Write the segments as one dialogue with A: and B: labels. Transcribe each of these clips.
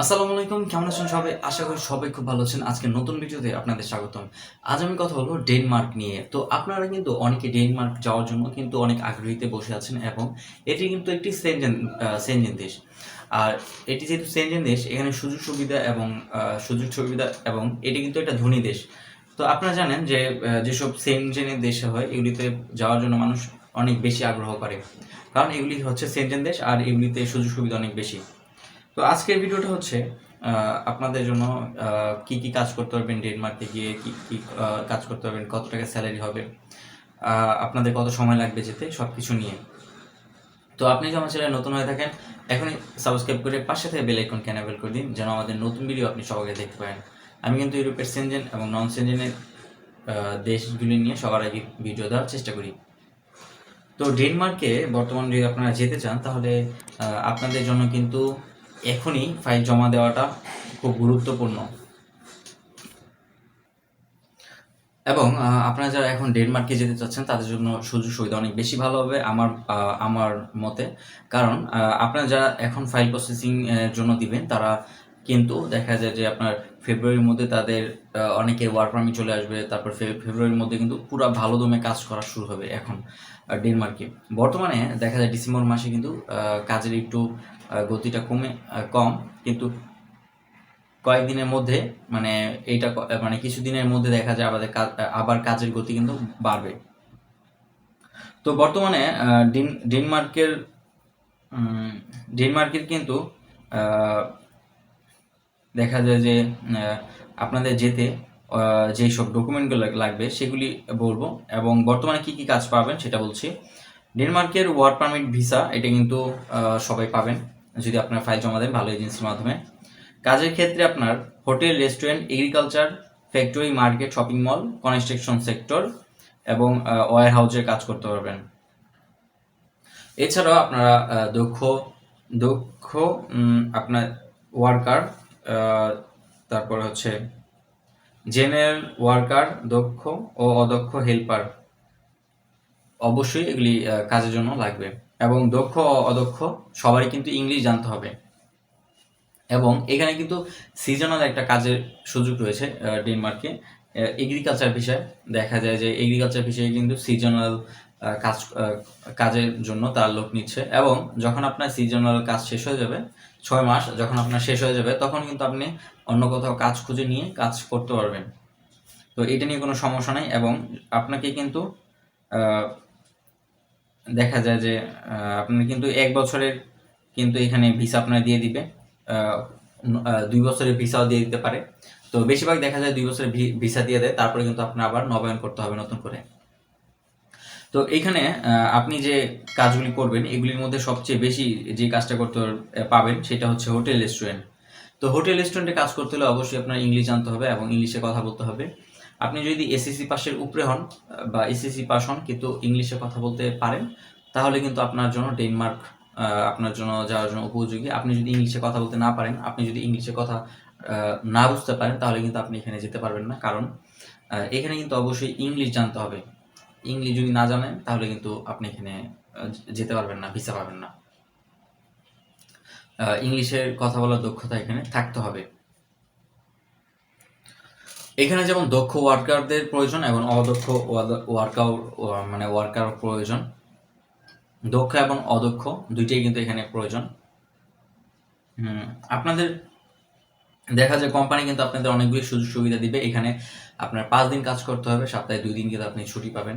A: আসসালামু আলাইকুম, কেমন আছেন সবাই? আশা করি সবাই খুব ভালো আছেন। আজকে নতুন ভিডিওতে আপনাদের স্বাগতম। আজ আমি কথা বলব ডেনমার্ক নিয়ে। তো আপনারা কিন্তু অনেকে ডেনমার্ক যাওয়ার জন্য কিন্তু অনেক আগ্রহীতে বসে আছেন এবং এটি কিন্তু একটি সেনজেন সেনজেন দেশ। আর এটি যেহেতু সেনজেন দেশ, এখানে সুযোগ সুবিধা এবং সুযোগ সুবিধা এবং এটি কিন্তু একটা ধনী দেশ। তো আপনারা জানেন যে যেসব সেনজেনের দেশে হয়, এগুলিতে যাওয়ার জন্য মানুষ অনেক বেশি আগ্রহ করে। কারণ এগুলি হচ্ছে সেনজেন দেশ আর এগুলিতে সুযোগ সুবিধা অনেক বেশি। তো আজকের ভিডিওটা হচ্ছে আপনাদের জন্য কি কি কাজ করতে পারবেন ডেনমার্কে গিয়ে, কি কি কাজ করতে পারবেন, কত টাকা স্যালারি হবে আপনাদের কত সময় লাগবে যেতে সব কিছু নিয়ে। তো আপনি যদি আমার চ্যানেলে নতুন হয়ে থাকেন, এখনই সাবস্ক্রাইব করে পাশে থেকে বেল আইকন ক্যানাবেল করে দিন, যেন আমাদের নতুন ভিডিও আপনি সবাইকে দেখতে পারেন। আমি কিন্তু ইউরোপের সেনজেন এবং নন সেনজেনের দেশগুলি নিয়ে সবার আগে ভিডিও দেওয়ার চেষ্টা করি। তো ডেনমার্কে বর্তমানে যদি আপনারা যেতে চান, তাহলে আপনাদের জন্য কিন্তু এখনই ফাইল জমা দেওয়াটা খুব গুরুত্বপূর্ণ। এবং আপনারা যারা এখন ডেনমার্কে যেতে চাচ্ছেন, তাদের জন্য সুযোগ সুবিধা অনেক বেশি ভালো হবে আমার আমার মতে। কারণ আপনারা যারা এখন ফাইল প্রসেসিং জন্য দিবেন, তারা কিন্তু দেখা যায় যে আপনার ফেব্রুয়ারির মধ্যে তাদের অনেকের ওয়ার্ক পারমিট চলে আসবে, তারপর ফেব্রুয়ারির মধ্যে কিন্তু পুরো ভালো দমে কাজ করা শুরু হবে এখন ডেনমার্কে বর্তমানে দেখা যায় ডিসেম্বর মাসে কিন্তু কাজের একটু গতিটা কমে কম, কিন্তু কয়েকদিনের মধ্যে মানে এইটা মানে কিছুদিনের মধ্যে দেখা যায় আমাদের আবার কাজের গতি কিন্তু বাড়বে। তো বর্তমানে ডেনমার্কের ডেনমার্কের কিন্তু দেখা যায় যে আপনাদের যেতে যেই সব ডকুমেন্টগুলো লাগবে, সেগুলি বলব। এবং বর্তমানে কি কি কাজ পাবেন সেটা বলছি। ডেনমার্কের ওয়ার্ক পারমিট ভিসা, এটা কিন্তু সবাই পাবেন। যদি আপনার ফাইল জমা দেন, ভালো এজেন্সির মাধ্যমে। কাজের ক্ষেত্রে আপনার hotel restaurant agriculture factory market shopping mall construction sector এবং ওয়ার হাউসের কাজ করতে পারবেন। এছাড়াও আপনারা দক্ষ দক্ষ আপনার ওয়ার্কার তারপর হচ্ছে জেনারেল ওয়ার্কার দক্ষ ও অদক্ষ হেল্পার অবশ্যই এগুলি কাজের জন্য লাগবে। এবং দক্ষ অদক্ষ, সবারই কিন্তু ইংলিশ জানতে হবে। এবং এখানে কিন্তু সিজনাল একটা কাজের সুযোগ রয়েছে ডেনমার্কে এগ্রিকালচার বিষয়ে দেখা যায় যে এগ্রিকালচার বিষয়ে কিন্তু সিজনাল কাজ কাজের জন্য তার লোক নিচ্ছে। এবং যখন আপনার সিজনাল কাজ শেষ হয়ে যাবে, ছয় মাস যখন আপনার শেষ হয়ে যাবে, তখন কিন্তু আপনি অন্য কোথাও কাজ খুঁজে নিয়ে কাজ করতে পারবেন। তো এটা নিয়ে কোনো সমস্যা নাই এবং আপনাকে কিন্তু দেখা যায় যে আপনার কিন্তু এক বছরের কিন্তু এখানে ভিসা আপনার দিয়ে দিবে। দুই বছরের ভিসাও দিয়ে দিতে পারে। তো বেশিরভাগ দেখা যায় দুই বছরের ভিসা দিয়ে দেয়। তারপরে কিন্তু আপনার আবার নবায়ন করতে হবে নতুন করে। তো এইখানে আহ, আপনি যে কাজগুলি করবেন এগুলির মধ্যে সবচেয়ে বেশি যে কাজটা করতে পাবেন সেটা হচ্ছে হোটেল রেস্টুরেন্ট। তো হোটেল রেস্টুরেন্টে কাজ করতে হলে অবশ্যই আপনার ইংলিশ জানতে হবে এবং ইংলিশে কথা বলতে হবে। আপনি যদি এসএসসি পাশের উপরে হন, বা এসএসসি পাস হন, কিন্তু ইংলিশে কথা বলতে পারেন, তাহলে কিন্তু আপনার জন্য ডেনমার্ক আপনার জন্য যাওয়ার জন্য উপযোগী। আপনি যদি ইংলিশে কথা বলতে না পারেন, আপনি যদি ইংলিশে কথা না বুঝতে পারেন, তাহলে কিন্তু আপনি এখানে যেতে পারবেন না। কারণ এখানে কিন্তু অবশ্যই ইংলিশ জানতে হবে। ইংলিশ যদি না জানেন, তাহলে কিন্তু আপনি এখানে যেতে পারবেন না, ভিসা পাবেন না। ইংলিশের কথা বলার দক্ষতা এখানে থাকতে হবে। এখানে যেমন দক্ষ ওয়ার্কারদের প্রয়োজন এবং অদক্ষ ওয়ার্কার মানে ওয়ার্কার প্রয়োজন। দক্ষ এবং অদক্ষ দুইটাই কিন্তু এখানে প্রয়োজন। আপনাদের দেখা যায় কোম্পানি কিন্তু আপনাদের অনেকগুলি সুযোগ সুবিধা দিবে। এখানে আপনার পাঁচ দিন কাজ করতে হবে, সপ্তাহে দুই দিন কিন্তু আপনি ছুটি পাবেন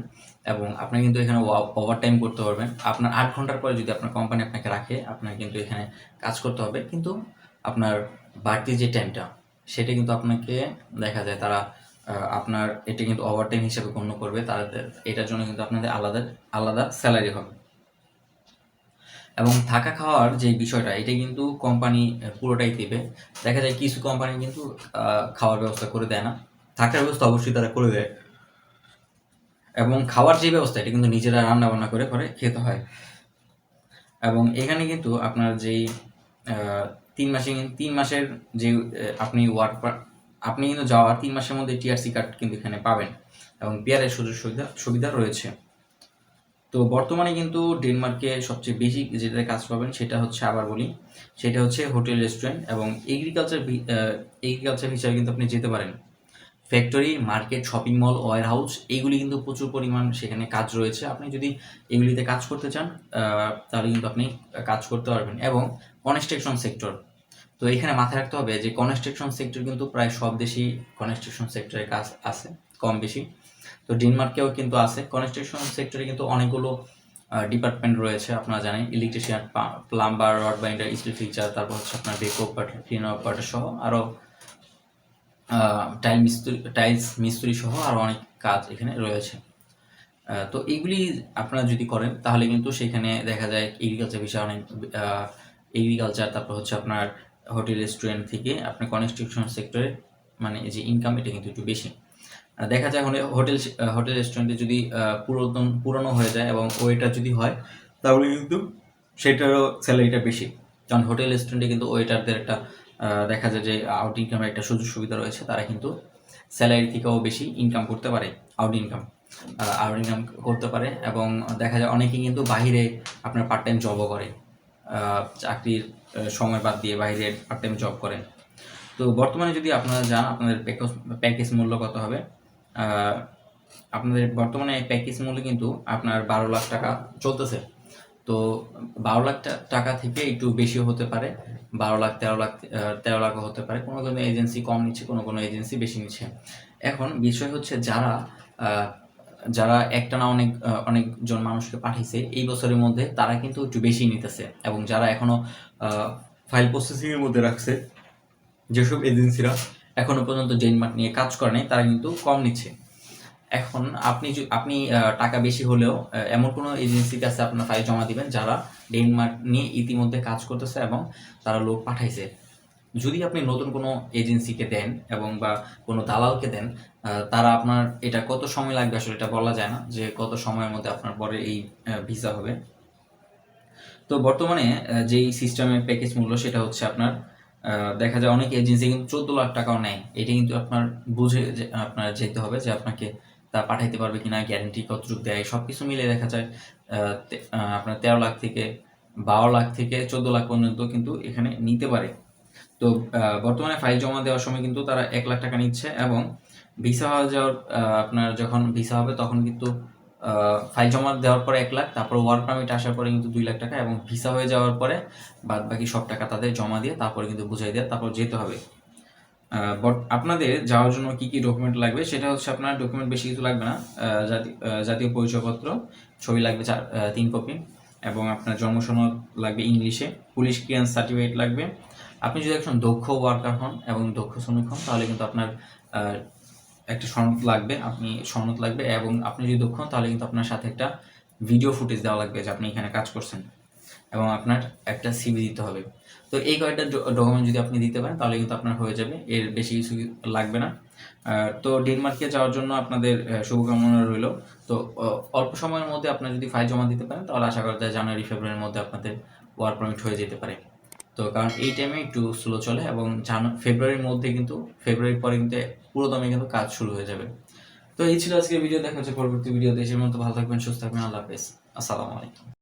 A: এবং আপনি কিন্তু এখানে ওভার টাইম করতে পারবেন। আপনার আট ঘণ্টার পরে যদি আপনার কোম্পানি আপনাকে রাখে, আপনার কিন্তু এখানে কাজ করতে হবে। কিন্তু আপনার বাড়তি যে টাইমটা সেটা কিন্তু আপনাকে দেখা যায় তারা আপনার এটা কিন্তু ওভার টাইম হিসেবে গণ্য করবে, তাদের, এটার জন্য কিন্তু আপনাদের আলাদা আলাদা স্যালারি হবে। এবং থাকা খাওয়ার যে বিষয়টা, এটা কিন্তু কোম্পানি পুরোটাই দেবে। দেখা যায় কিছু কোম্পানি কিন্তু খাওয়ার ব্যবস্থা করে দেয় না। থাকার ব্যবস্থা অবশ্যই তারা করে দেয়। এবং খাওয়ার যে ব্যবস্থা, এটা কিন্তু নিজেরা রান্না বান্না করে করে খেতে হয়। এবং এখানে কিন্তু আপনার যেই তিন মাসে তিন মাসের যে আপনি ওয়ার্ক আপনি কিন্তু যাওয়ার তিন মাসের মধ্যে টিআরসি কার্ড কিন্তু এখানে পাবেন এবং পিআরের সুযোগ সুবিধা সুবিধা রয়েছে। তো বর্তমানে কিন্তু ডেনমার্কে সবচেয়ে বেশি যেটা কাজ পাবেন সেটা হচ্ছে, আবার বলি, সেটা হচ্ছে হোটেল, রেস্টুরেন্ট এবং এগ্রিকালচার এগ্রিকালচার হিসাবে কিন্তু আপনি যেতে পারেন। Factory market shopping mall warehouse এইগুলি কিন্তু প্রচুর পরিমাণ সেখানে কাজ রয়েছে। আপনি যদি এগুলিতে কাজ করতে চান তাহলে কিন্তু আপনি কাজ করতে পারবেন। এবং কনস্ট্রাকশন সেক্টর তো এখানে মাথায় রাখতে হবে যে কনস্ট্রাকশন সেক্টর কিন্তু প্রায় সব দেশেই কনস্ট্রাকশন সেক্টরে কাজ আছে, কম বেশি। তো ডেনমার্কেও কিন্তু আছে। কনস্ট্রাকশন সেক্টরে কিন্তু অনেকগুলো ডিপার্টমেন্ট রয়েছে, আপনারা জানেন। Electrician plumber rod binder steel fixer তারপর হচ্ছে আপনার বেক অপারেটর ক্লিন সহ আরও টাইল মিস্ত্রি টাইলস মিস্ত্রি সহ আরও অনেক কাজ এখানে রয়েছে। তো এইগুলি আপনারা যদি করেন, তাহলে কিন্তু সেখানে দেখা যায় এগ্রিকালচার বিষয়ে অনেক এগ্রিকালচার তারপর হচ্ছে আপনার হোটেল রেস্টুরেন্ট থেকে আপনার কনস্ট্রাকশন সেক্টরে মানে যে ইনকাম এটা কিন্তু একটু বেশি। দেখা যায় হলে হোটেল হোটেল রেস্টুরেন্টে যদি পুরাতন, পুরনো হয়ে যায় এবং ওয়েটার যদি হয়, তাহলে কিন্তু সেটারও স্যালারিটা বেশি। কারণ হোটেল রেস্টুরেন্টে কিন্তু ওয়েটারদের একটা দেখা যায় যে আউট ইনকামের একটা সুযোগ সুবিধা রয়েছে, তারা কিন্তু স্যালারি থেকেও বেশি ইনকাম করতে পারে আউট ইনকাম আউট ইনকাম করতে পারে এবং দেখা যায় অনেকেই কিন্তু বাইরে আপনার পার্ট টাইম জবও করে চাকরির সময় বাদ দিয়ে বাইরে পার্ট টাইম জব করেন। তো বর্তমানে যদি আপনারা যান, আপনাদের প্যাকেজ প্যাকেজ মূল্য কত হবে? আপনাদের বর্তমানে প্যাকেজ মূল্য কিন্তু আপনার বারো লাখ টাকা চলতেছে। তো বারো লাখ টাকা থেকে একটু বেশি হতে পারে। বারো লাখ, তেরো লাখ তেরো লাখও হতে পারে। কোনো কোনো এজেন্সি কম নিচ্ছে, কোনো কোনো এজেন্সি বেশি নিচ্ছে। এখন বিষয় হচ্ছে যারা যারা একটানা অনেক অনেকজন মানুষকে পাঠিয়েছে এই বছরের মধ্যে তারা কিন্তু একটু বেশি নিতেছে। এবং যারা এখনও ফাইল প্রসেসিং এর মধ্যে রাখছে, যেসব এজেন্সিরা এখনও পর্যন্ত ডেনমার্ক নিয়ে কাজ করে নাই, তারা কিন্তু কম নিচ্ছে। এখন আপনি আপনি টাকা বেশি হলেও এমন কোনো এজেন্সির কাছে আপনার ফাইল জমা দিবেন যারা ডেনমার্ক নিয়ে ইতিমধ্যে কাজ করতেছে এবং তারা লোক পাঠাইছে। যদি আপনি নতুন কোনো এজেন্সিকে দেন এবং বা কোনো দালালকে দেন তারা আপনার এটা কত সময় লাগবে আসলে এটা বলা যায় না যে কত সময়ের মধ্যে আপনার পরে এই ভিসা হবে। তো বর্তমানে যেই সিস্টেমের প্যাকেজ মূল্য সেটা হচ্ছে আপনার দেখা যায় অনেক এজেন্সি কিন্তু চোদ্দ লাখ টাকাও নেয়। এটা কিন্তু আপনার বুঝে আপনার যেতে হবে যে আপনাকে তা পাঠাইতে পারবে কিনা গ্যারেন্টি কতটুকু দেয় সব কিছু মিলে দেখা যায় আপনার তেরো লাখ থেকে বারো লাখ থেকে চোদ্দ লাখ পর্যন্ত কিন্তু এখানে নিতে পারে। তো বর্তমানে ফাইল জমা দেওয়ার সময় কিন্তু তারা এক লাখ টাকা নিচ্ছে এবং ভিসা হয়ে যাওয়ার আপনার যখন ভিসা হবে তখন কিন্তু ফাইল জমা দেওয়ার পরে এক লাখ, তারপর ওয়ার্ক পারমিট আসার পরে কিন্তু দুই লাখ টাকা এবং ভিসা হয়ে যাওয়ার পরে বাদ বাকি সব টাকা তাদের জমা দিয়ে তারপরে কিন্তু বুঝাই দিয়ে তারপর যেতে হবে। বট- আপনাদের যাওয়ার জন্য কি কি ডকুমেন্ট লাগবে? সেটা হচ্ছে আপনার ডকুমেন্ট বেশি কিছু লাগবে না। জাতি- জাতীয় পরিচয়পত্র, ছবি লাগবে চার তিন কপি এবং আপনার জন্ম সনদ লাগবে ইংলিশে। পুলিশ ক্লিয়ারেন্স সার্টিফিকেট লাগবে। আপনি যদি একজন দক্ষ ওয়ার্কার হন এবং দক্ষ শ্রমিক হন, তাহলে কিন্তু আপনার একটা সনদ লাগবে, আপনি সনদ লাগবে এবং আপনি যদি দক্ষ হন, তাহলে কিন্তু আপনার সাথে একটা ভিডিও ফুটেজ দেওয়া লাগবে যে আপনি এখানে কাজ করছেন। এবং আপনার একটা সিভি দিতে হবে। তো এই কয়েকটা ডকুমেন্ট যদি আপনি দিতে পারেন, তাহলে কিন্তু আপনার হয়ে যাবে। এর বেশি কিছু লাগবে না। তো ডেনমার্কে যাওয়ার জন্য আপনাদের শুভকামনা রইল। তো অল্প সময়ের মধ্যে আপনার যদি ফাইল জমা দিতে পারেন, তাহলে আশা করা যায় জানুয়ারি, ফেব্রুয়ারির মধ্যে আপনাদের ওয়ার্ক পারমিট হয়ে যেতে পারে। তো কারণ এই টাইমে একটু স্লো চলে এবং জানু- ফেব্রুয়ারির মধ্যে কিন্তু, ফেব্রুয়ারির পরে কিন্তু পুরো দমে কিন্তু কাজ শুরু হয়ে যাবে। তো এই ছিল আজকের ভিডিও দেখা হচ্ছে পরবর্তী ভিডিও দেশের মতো ভালো থাকবেন, সুস্থ থাকবেন। আল্লাহ হাফেজ। আসসালামু আলাইকুম।